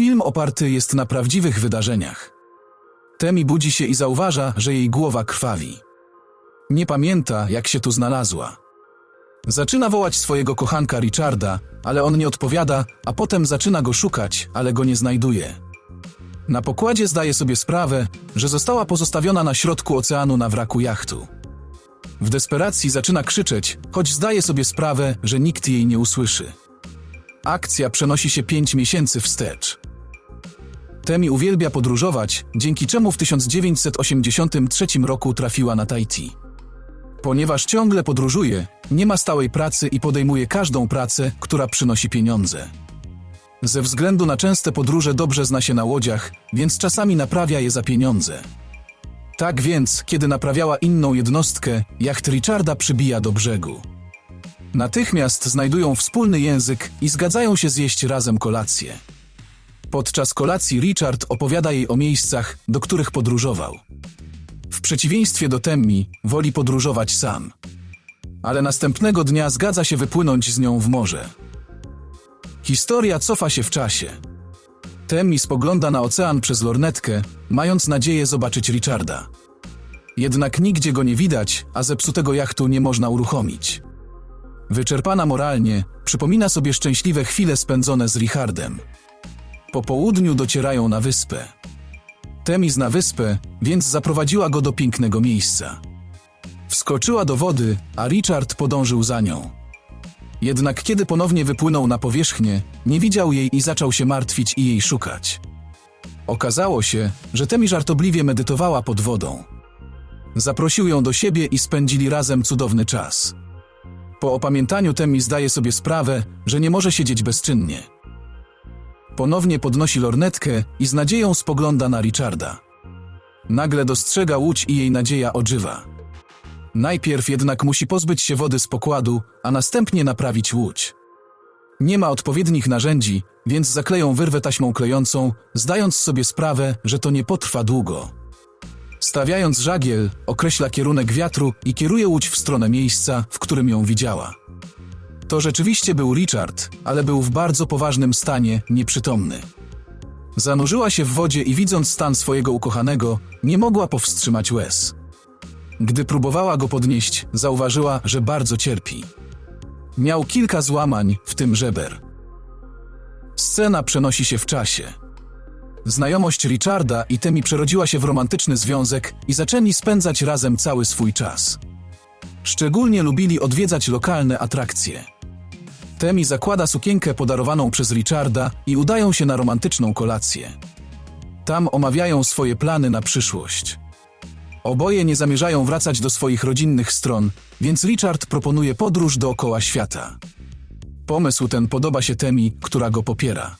Film oparty jest na prawdziwych wydarzeniach. Temi budzi się i zauważa, że jej głowa krwawi. Nie pamięta, jak się tu znalazła. Zaczyna wołać swojego kochanka Richarda, ale on nie odpowiada, a potem zaczyna go szukać, ale go nie znajduje. Na pokładzie zdaje sobie sprawę, że została pozostawiona na środku oceanu na wraku jachtu. W desperacji zaczyna krzyczeć, choć zdaje sobie sprawę, że nikt jej nie usłyszy. Akcja przenosi się pięć miesięcy wstecz. Temi uwielbia podróżować, dzięki czemu w 1983 roku trafiła na Tahiti. Ponieważ ciągle podróżuje, nie ma stałej pracy i podejmuje każdą pracę, która przynosi pieniądze. Ze względu na częste podróże dobrze zna się na łodziach, więc czasami naprawia je za pieniądze. Tak więc, kiedy naprawiała inną jednostkę, jacht Richarda przybija do brzegu. Natychmiast znajdują wspólny język i zgadzają się zjeść razem kolację. Podczas kolacji Richard opowiada jej o miejscach, do których podróżował. W przeciwieństwie do Temmi, woli podróżować sam. Ale następnego dnia zgadza się wypłynąć z nią w morze. Historia cofa się w czasie. Temmi spogląda na ocean przez lornetkę, mając nadzieję zobaczyć Richarda. Jednak nigdzie go nie widać, a zepsutego jachtu nie można uruchomić. Wyczerpana moralnie, przypomina sobie szczęśliwe chwile spędzone z Richardem. Po południu docierają na wyspę. Temi zna wyspę, więc zaprowadziła go do pięknego miejsca. Wskoczyła do wody, a Richard podążył za nią. Jednak kiedy ponownie wypłynął na powierzchnię, nie widział jej i zaczął się martwić i jej szukać. Okazało się, że Temi żartobliwie medytowała pod wodą. Zaprosił ją do siebie i spędzili razem cudowny czas. Po opamiętaniu Temi zdaje sobie sprawę, że nie może siedzieć bezczynnie. Ponownie podnosi lornetkę i z nadzieją spogląda na Richarda. Nagle dostrzega łódź i jej nadzieja ożywa. Najpierw jednak musi pozbyć się wody z pokładu, a następnie naprawić łódź. Nie ma odpowiednich narzędzi, więc zakleją wyrwę taśmą klejącą, zdając sobie sprawę, że to nie potrwa długo. Stawiając żagiel, określa kierunek wiatru i kieruje łódź w stronę miejsca, w którym ją widziała. To rzeczywiście był Richard, ale był w bardzo poważnym stanie, nieprzytomny. Zanurzyła się w wodzie i widząc stan swojego ukochanego, nie mogła powstrzymać łez. Gdy próbowała go podnieść, zauważyła, że bardzo cierpi. Miał kilka złamań, w tym żeber. Scena przenosi się w czasie. Znajomość Richarda i Temi przerodziła się w romantyczny związek i zaczęli spędzać razem cały swój czas. Szczególnie lubili odwiedzać lokalne atrakcje. Temi zakłada sukienkę podarowaną przez Richarda i udają się na romantyczną kolację. Tam omawiają swoje plany na przyszłość. Oboje nie zamierzają wracać do swoich rodzinnych stron, więc Richard proponuje podróż dookoła świata. Pomysł ten podoba się Temi, która go popiera.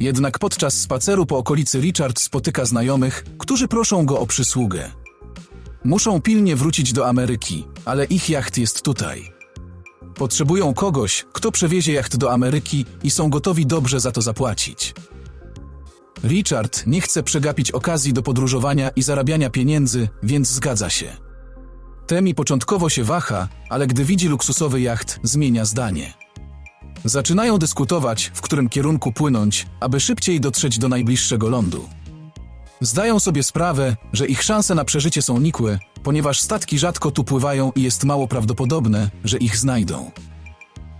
Jednak podczas spaceru po okolicy Richard spotyka znajomych, którzy proszą go o przysługę. Muszą pilnie wrócić do Ameryki, ale ich jacht jest tutaj. Potrzebują kogoś, kto przewiezie jacht do Ameryki i są gotowi dobrze za to zapłacić. Richard nie chce przegapić okazji do podróżowania i zarabiania pieniędzy, więc zgadza się. Temi początkowo się waha, ale gdy widzi luksusowy jacht, zmienia zdanie. Zaczynają dyskutować, w którym kierunku płynąć, aby szybciej dotrzeć do najbliższego lądu. Zdają sobie sprawę, że ich szanse na przeżycie są nikłe, ponieważ statki rzadko tu pływają i jest mało prawdopodobne, że ich znajdą.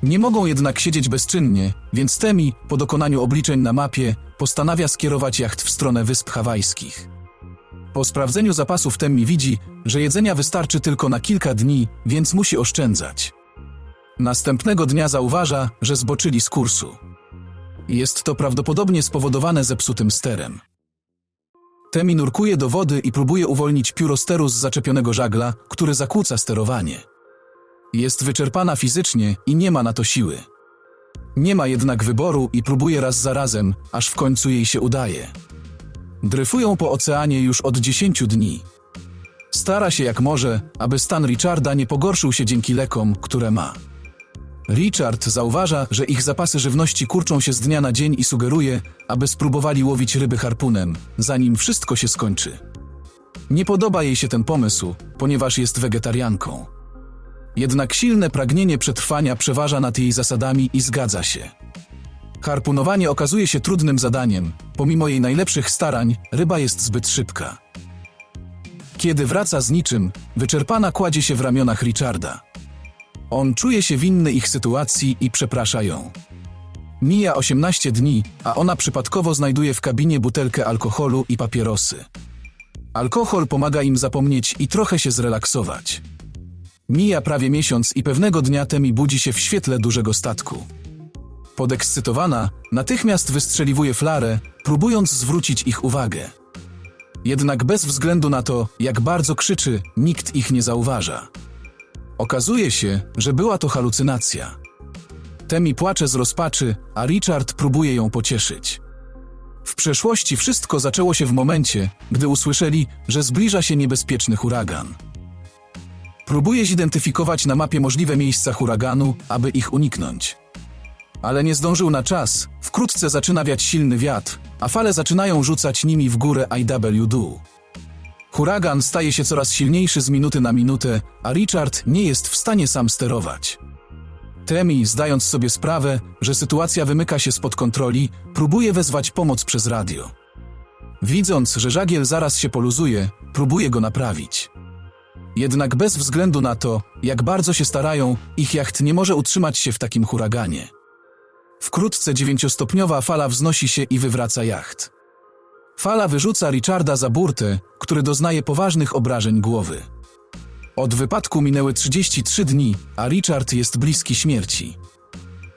Nie mogą jednak siedzieć bezczynnie, więc Temi, po dokonaniu obliczeń na mapie, postanawia skierować jacht w stronę Wysp Hawajskich. Po sprawdzeniu zapasów Temi widzi, że jedzenia wystarczy tylko na kilka dni, więc musi oszczędzać. Następnego dnia zauważa, że zboczyli z kursu. Jest to prawdopodobnie spowodowane zepsutym sterem. Temi nurkuje do wody i próbuje uwolnić pióro steru z zaczepionego żagla, który zakłóca sterowanie. Jest wyczerpana fizycznie i nie ma na to siły. Nie ma jednak wyboru i próbuje raz za razem, aż w końcu jej się udaje. Dryfują po oceanie już od 10 dni. Stara się jak może, aby stan Richarda nie pogorszył się dzięki lekom, które ma. Richard zauważa, że ich zapasy żywności kurczą się z dnia na dzień i sugeruje, aby spróbowali łowić ryby harpunem, zanim wszystko się skończy. Nie podoba jej się ten pomysł, ponieważ jest wegetarianką. Jednak silne pragnienie przetrwania przeważa nad jej zasadami i zgadza się. Harpunowanie okazuje się trudnym zadaniem. Pomimo jej najlepszych starań, ryba jest zbyt szybka. Kiedy wraca z niczym, wyczerpana kładzie się w ramionach Richarda. On czuje się winny ich sytuacji i przeprasza ją. Mija 18 dni, a ona przypadkowo znajduje w kabinie butelkę alkoholu i papierosy. Alkohol pomaga im zapomnieć i trochę się zrelaksować. Mija prawie miesiąc i pewnego dnia Temi budzi się w świetle dużego statku. Podekscytowana, natychmiast wystrzeliwuje flarę, próbując zwrócić ich uwagę. Jednak bez względu na to, jak bardzo krzyczy, nikt ich nie zauważa. Okazuje się, że była to halucynacja. Temi płacze z rozpaczy, a Richard próbuje ją pocieszyć. W przeszłości wszystko zaczęło się w momencie, gdy usłyszeli, że zbliża się niebezpieczny huragan. Próbuje zidentyfikować na mapie możliwe miejsca huraganu, aby ich uniknąć. Ale nie zdążył na czas, wkrótce zaczyna wiać silny wiatr, a fale zaczynają rzucać nimi w górę IW. Huragan staje się coraz silniejszy z minuty na minutę, a Richard nie jest w stanie sam sterować. Temi, zdając sobie sprawę, że sytuacja wymyka się spod kontroli, próbuje wezwać pomoc przez radio. Widząc, że żagiel zaraz się poluzuje, próbuje go naprawić. Jednak bez względu na to, jak bardzo się starają, ich jacht nie może utrzymać się w takim huraganie. Wkrótce dziewięciostopniowa fala wznosi się i wywraca jacht. Fala wyrzuca Richarda za burtę, który doznaje poważnych obrażeń głowy. Od wypadku minęły 33 dni, a Richard jest bliski śmierci.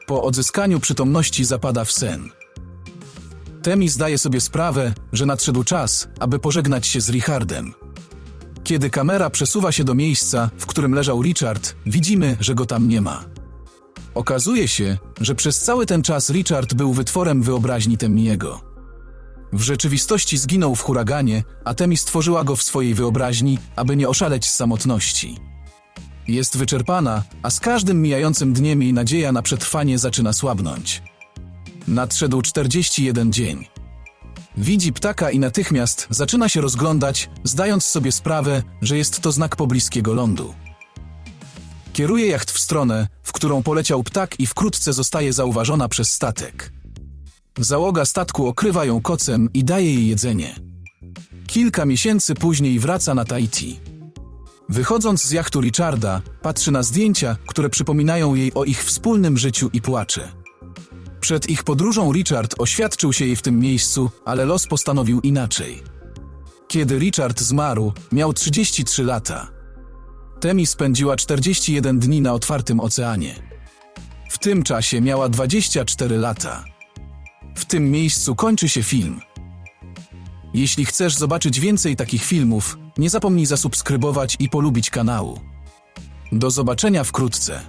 Po odzyskaniu przytomności zapada w sen. Temi zdaje sobie sprawę, że nadszedł czas, aby pożegnać się z Richardem. Kiedy kamera przesuwa się do miejsca, w którym leżał Richard, widzimy, że go tam nie ma. Okazuje się, że przez cały ten czas Richard był wytworem wyobraźni Temiego. W rzeczywistości zginął w huraganie, a Temi stworzyła go w swojej wyobraźni, aby nie oszaleć z samotności. Jest wyczerpana, a z każdym mijającym dniem jej nadzieja na przetrwanie zaczyna słabnąć. Nadszedł 41 dzień. Widzi ptaka i natychmiast zaczyna się rozglądać, zdając sobie sprawę, że jest to znak pobliskiego lądu. Kieruje jacht w stronę, w którą poleciał ptak i wkrótce zostaje zauważona przez statek. Załoga statku okrywa ją kocem i daje jej jedzenie. Kilka miesięcy później wraca na Tahiti. Wychodząc z jachtu Richarda, patrzy na zdjęcia, które przypominają jej o ich wspólnym życiu i płacze. Przed ich podróżą Richard oświadczył się jej w tym miejscu, ale los postanowił inaczej. Kiedy Richard zmarł, miał 33 lata. Temi spędziła 41 dni na otwartym oceanie. W tym czasie miała 24 lata. W tym miejscu kończy się film. Jeśli chcesz zobaczyć więcej takich filmów, nie zapomnij zasubskrybować i polubić kanału. Do zobaczenia wkrótce.